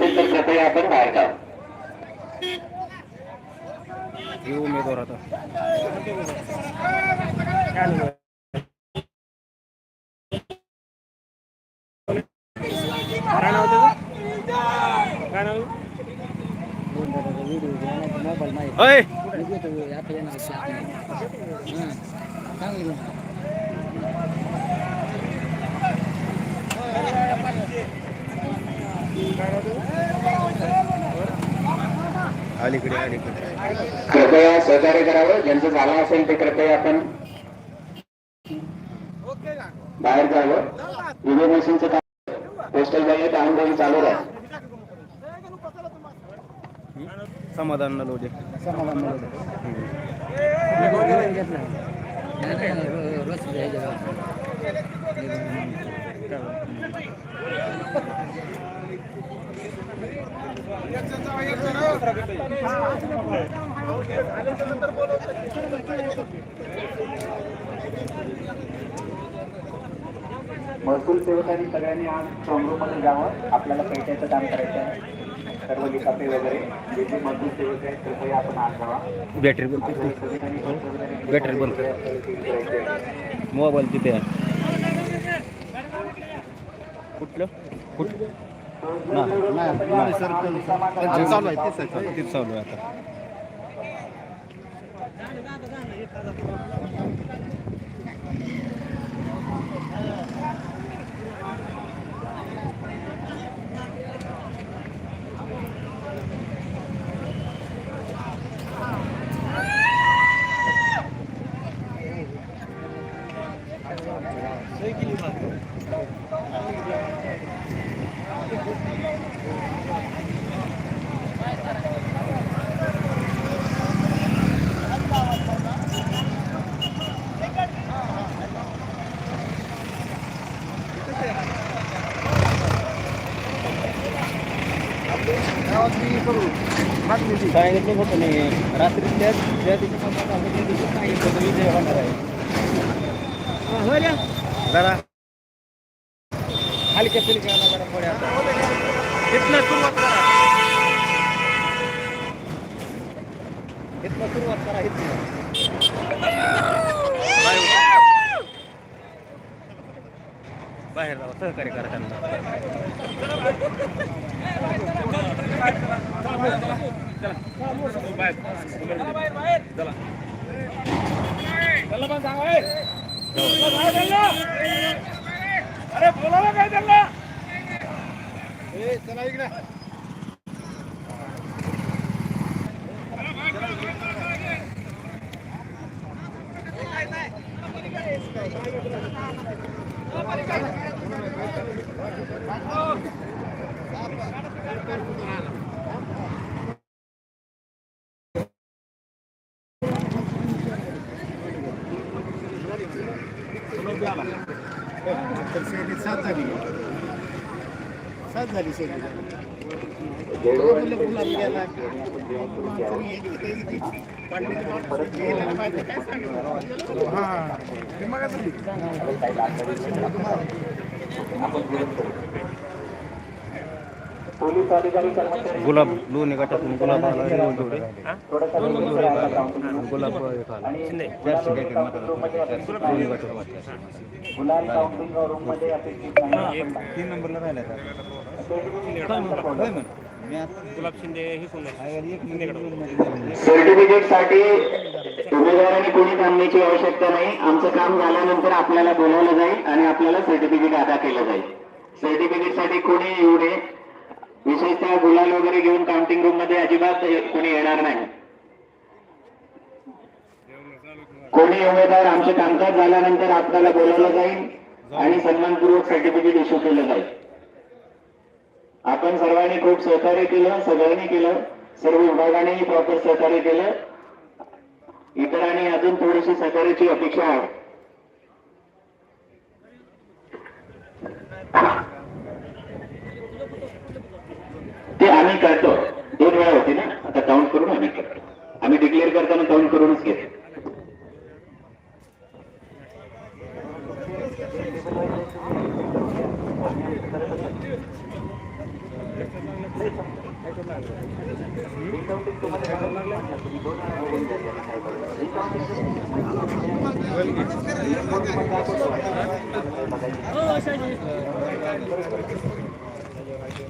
नसेल तर कृपया आपण बाहेर हे उमेदवार आता. काय नाव त्याचं काय नाव अय अलीकडे अलीकडे. कृपया सहकार्य करावं. ज्यांचं झालं असेल ते कृपया आपण बाहेर जावं. ईव्हीएम मशीनचं काम पोस्टल बॅगेत आंदोलन चालू राहील समाधान नलोजे महसूल सेवकांनी सगळ्यांनी आज स्ट्रॉंगरूममध्ये जावं. आपल्याला पैशाचं काम करायचं आहे. सर्व लिखापे वगैरे जे जे महसूल सेवक आहेत कृपया आपण आज जावा. बॅटरी बंद. बॅटरी बंद. मोबाईल तिथे आहे. कुठलं? कुठ ना चालू आहे तेच चालू आहे आता. सांगितलं होतं नाही रात्री त्या ज्या दिवशी त्या दिवशी सांगितलं होतं विजय होणार आहे. हो, हो, हो. जरा. हलक्या फुलक्याला जरा पुढे इथनं सुरुवात करा. इथनं सुरुवात करा इथनं. बाहेर जावं सहकार्य करा त्यांना. त्याला पण सांगा ए. त्याला बाहेर सात झाली. बोला ना काय त्यांना पोलीस अधिकारी गुलाब दोन्ही गटातून गुलाब आला काउंटिंग गुलाब एक आला. चारशे काय काय दोन्ही तीन नंबरला राहिला गुलाब शिंदे हे सर्टिफिकेटसाठी उमेदवारांनी कोणी थांबण्याची आवश्यकता नाही. आमचं काम झाल्यानंतर आपल्याला बोलावलं जाईल आणि आपल्याला सर्टिफिकेट अदा केलं जाईल. सर्टिफिकेटसाठी कोणी येऊ नये विशेषतः गुलाल वगैरे घेऊन काउंटिंग रूममध्ये अजिबात कोणी येणार नाही. कोणी उमेदवार आमचे कामकाज झाल्यानंतर आपल्याला बोलावलं जाईल आणि सन्मानपूर्वक सर्टिफिकेट इश्यू केलं जाईल. आपण सर्वांनी खूप सहकार्य केलं सगळ्यांनी केलं सर्व विभागानेही प्रॉपर सहकार्य केलं. इतरांनी अजून थोडीशी सहकार्याची अपेक्षा आहे. ते आम्ही करतो. दोन वेळा होते ना? आता काउंट करून आम्ही करतो. आम्ही डिक्लेअर करताना काउंट करूनच घेतो.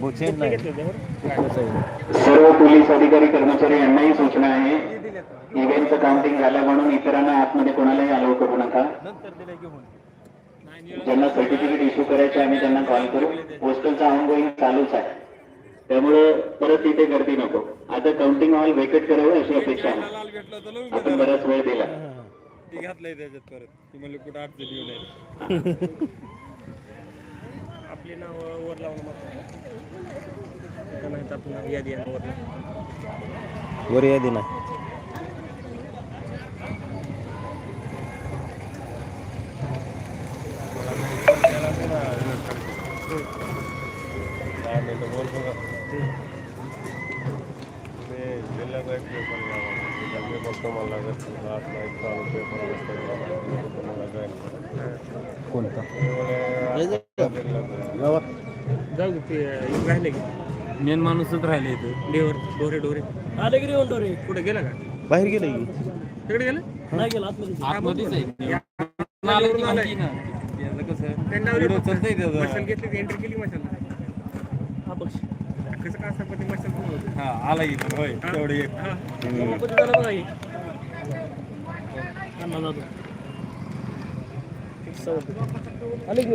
बोचेन नाही. सर्व पोलीस अधिकारी कर्मचारी यांनाही सूचना आहे. इव्हेंटचं काउंटिंग झालं म्हणून इतरांना आतमध्ये कोणालाही अलाव करू नका. ज्यांना सर्टिफिकेट इश्यू करायचे आम्ही त्यांना कॉल करू. पोस्टलचा ऑनगोईंग चालूच आहे. त्यामुळे परत इथे गर्दी नको. आता काउंटिंग हॉल वेकेट करावं अशी अपेक्षा आहे. आपण बराच वेळ दिला. घातलंय त्याच्यात परत. ती म्हणली कुठं अडचण येऊ नये. आपली नाव वर लावून मग नाहीत आपण यादी आहे वर वर यादी ना कोणता? जाऊ ते राहिले की. मेन माणूसच राहिले इथं. डेवर डोरे डोरे. आले की रेवल डोरे. कुठे गेला का? बाहेर गेलं की. तिकडे गेलं? नाही गेला आतमध्येच आहे. आतमध्ये ती माहिती ना त्याचं कसं? व्हिडिओ चालतंय त्याचं. मशाल घेतली एंट्री केली मशाल. कसं काय असं पण ते मशाल पूर्ण होतं. हा आला इथं. होय तेवढे एक. हा. गणपती झाला बघा हे. अण्णा जातो. एक सव्वा. आले की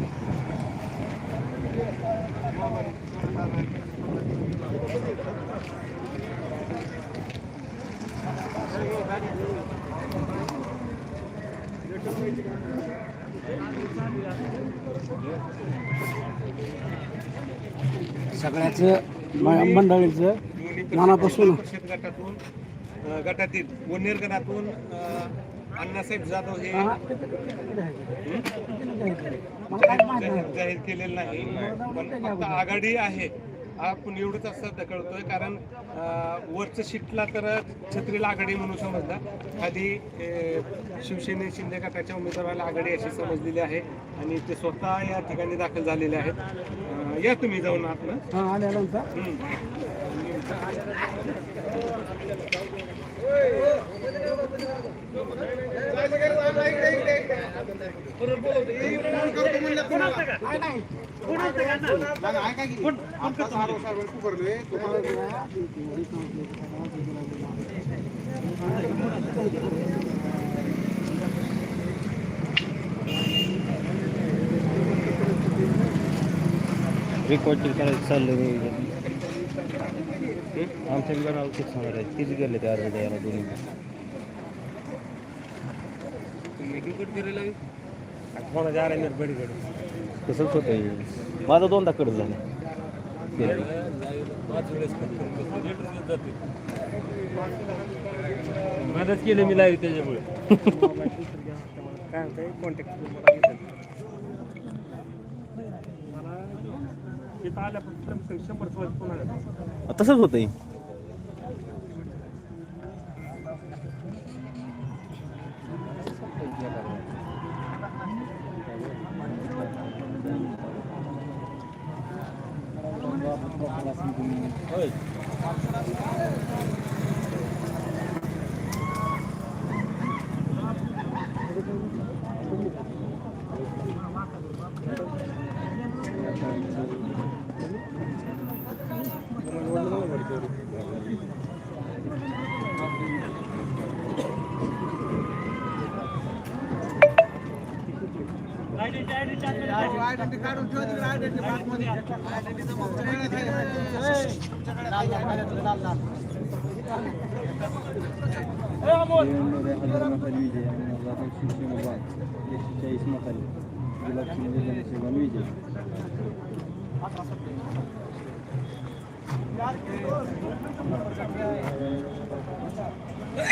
सगळ्याचं मंडळीचं मनापासून. गटातून गटातील वनेर गणातून अ, अण्णासाहेब जाधव हे जाहीर जाहीर केलेलं नाही. पण फक्त आघाडी आहे. आपण एवढंच असं कळतोय कारण वरचं शीटला तर छत्रीला आघाडी म्हणून समजला. खाली अ, शिवसेने शिंदे गटाच्या उमेदवाराला आघाडी अशी समजलेली आहे आणि ते स्वतः या ठिकाणी दाखल झालेले आहेत. या तुम्ही जाऊन हा आल्यानंतर हम्म. रेकॉर्डिंग करायचं चाललं आमच्या बिघाड तेच सांगणार आहे तीच गेले ते अर्ज द्यायला दोन्ही कोणाच्या आला निर्भडीकडे तसंच होतं माझं दोनदा कट झालं. मदत केली मी लाईव्ह त्याच्यामुळे. काय होतंय. कॉन्टॅक्ट मला घेतात. मला इथं आल्यापासून शंभर सोळा फोन आले तसंच होतंय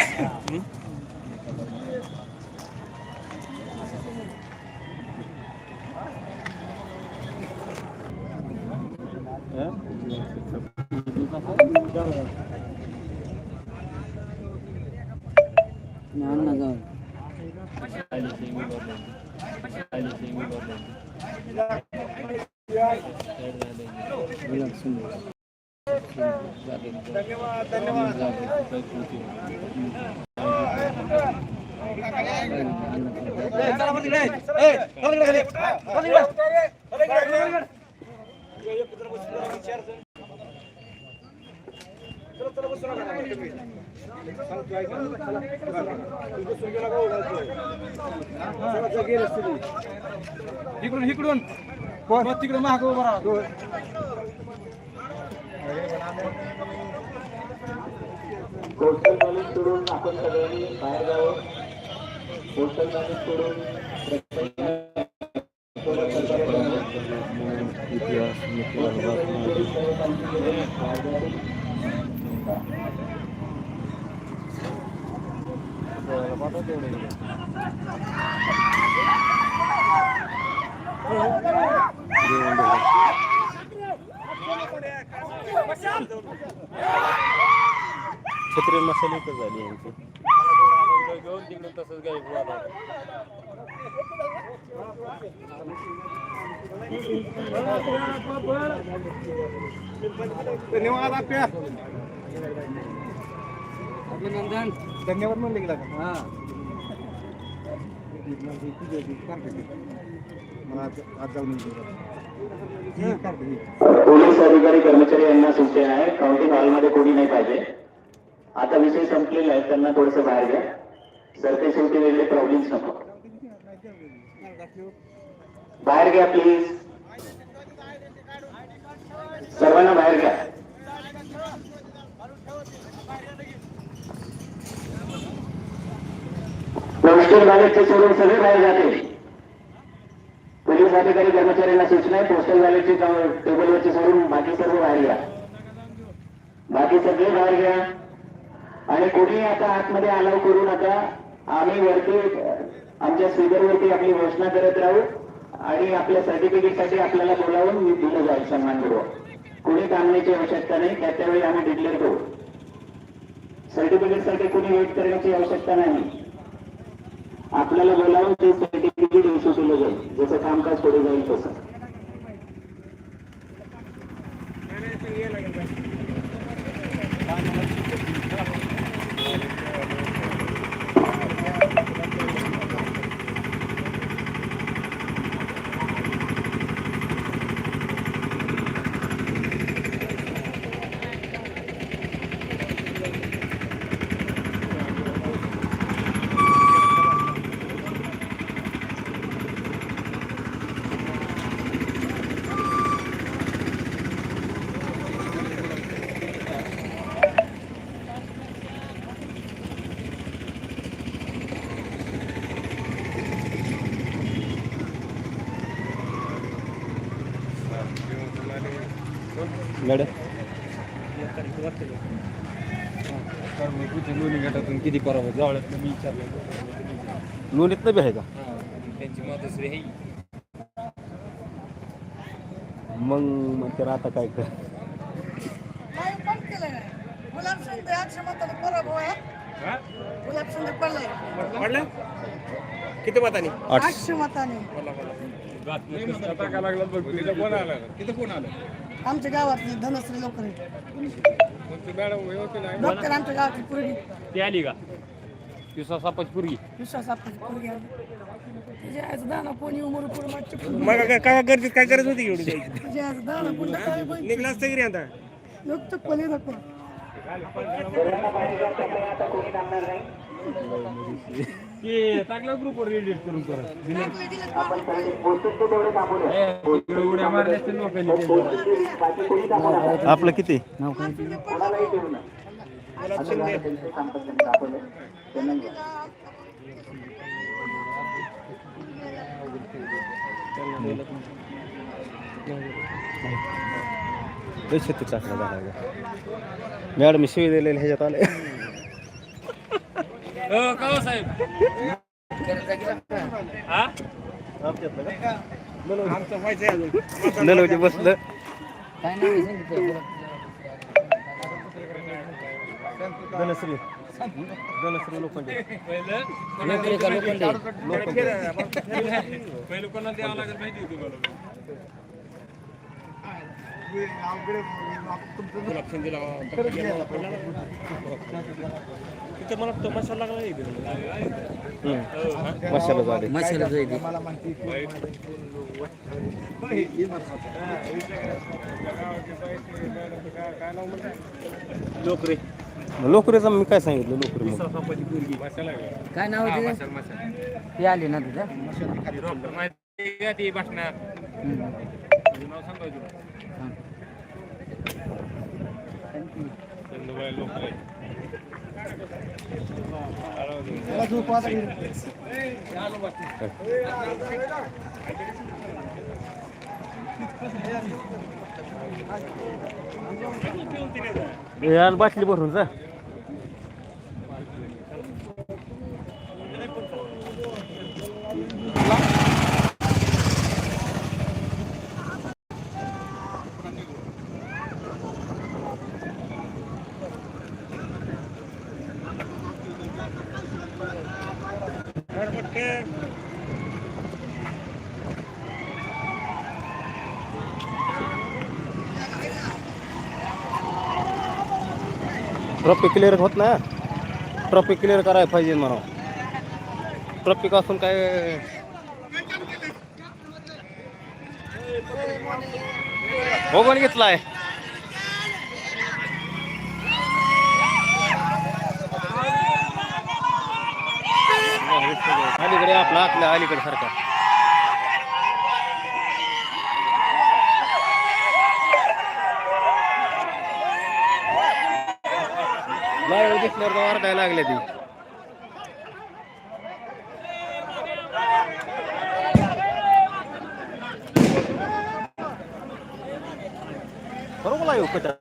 इकडून इकडून. कोण? तिकडे महाग उभा राहा. पोस्टल कॉलेज सोडून आपण सगळ्यांनी बाहेर जावं. कॉलेज सोडून छत्री मसाले एकच झाली यांची धन्यवाद आपल्या अभिनंदन. धन्यवाद म्हणले गेला हा. पोलीस अधिकारी कर्मचारी यांना सूचना आहे. काउंटिंग हॉलमध्ये कोणी नाही पाहिजे. आता विषय संपलेला आहे. त्यांना थोडस बाहेर घ्या. सरते शेवटी वेगळे प्रॉब्लेम्स नको. बाहेर घ्या प्लीज सर्वांना बाहेर घ्या. पोस्टल बॅलेटचे सोडून सगळे बाहेर जाते पोलीस अधिकारी कर्मचाऱ्यांना सूचना आहे पोस्टल बॅलेटचे टेबलवरचे सोडून बाकी सर्व बाहेर घ्या बाकी सगळे बाहेर घ्या. आणि कोणी आता आतमध्ये अलाव करू नका. आम्ही वरती आमच्या स्पीकरवरती आपली घोषणा करत राहू आणि आपल्या सर्टिफिकेटसाठी आपल्याला बोलावून मी दिलं जाईल सन्मानपूर्वक. कोणी थांबण्याची आवश्यकता नाही त्या त्यावेळी आम्ही डिक्लेअर करू. सर्टिफिकेटसाठी कोणी वेट करण्याची आवश्यकता नाही. आपल्याला बोलावून ते सर्टिफिकेट इश्यू केलं जाईल जसं कामकाज पुढे जाईल तसं. मॅडम लोणी गटातून किती पराभव जवळ मी विचारलं लोणीतनं बी आहे का? त्यांची मातोश्री आहे मग म्हणते आता काय कर. मताने पडलं किती मतानी? आठशे मताने टाका लागला बघ तिथं कोण आलं तिथं कोण आलं आमच्या गावातली धनश्री लोक डॉक्टर आमच्या गावातली पूर्वी ती आली का? विश्वास सापाची पूर्वी विश्वास आपण पूर्वी आली तिचे आज दाना कोणी उमर पुढे मागचे मग काय काय गरज होती एवढी जायची? तिचे आज दाना कोण काय बैल निघला असतं की रे आता. नको ते टाकलं ग्रुपवर एडिट करून परत आपण सगळे पोहोचतो तेवढे थांबूया इकडे उड्या मारल्या असतील लोकांनी त्यांच्या. बाकी कोणी थांबणार नाही. आपलं किती कोणालाही ठेवू नये. आता जरा त्यांचे सांगतात त्यांनी दाखवलंय. त्यांना घ्या. पैसे ते टाकलं झाला मॅडम शिवी दिलेले ह्याच्यात आले हो का हो साहेब. हा? बसलं. धनश्री. धनश्री लोखंडे. पहिलं पहिलं कोणाला द्यावं लागेल माहिती होती मला तिथं मला तमाशा लागला नाही इथे. मसाला झाले. लोकरे. लोकरीचं मी काय सांगितलं? लोकरी काय नाव ते आले ना तिथं? बाटली भरून जा. ट्रॉफिक क्लिअर होत ना? ट्रॉफिक क्लिअर करायला पाहिजे मला ट्रॉफिक असून काय? भोगवण घेतलाय. आपला आपल्या अलीकडे सारखा. लागलं दिसल्यावर तर वारडायला लागले ती. बरोबर आहे हो,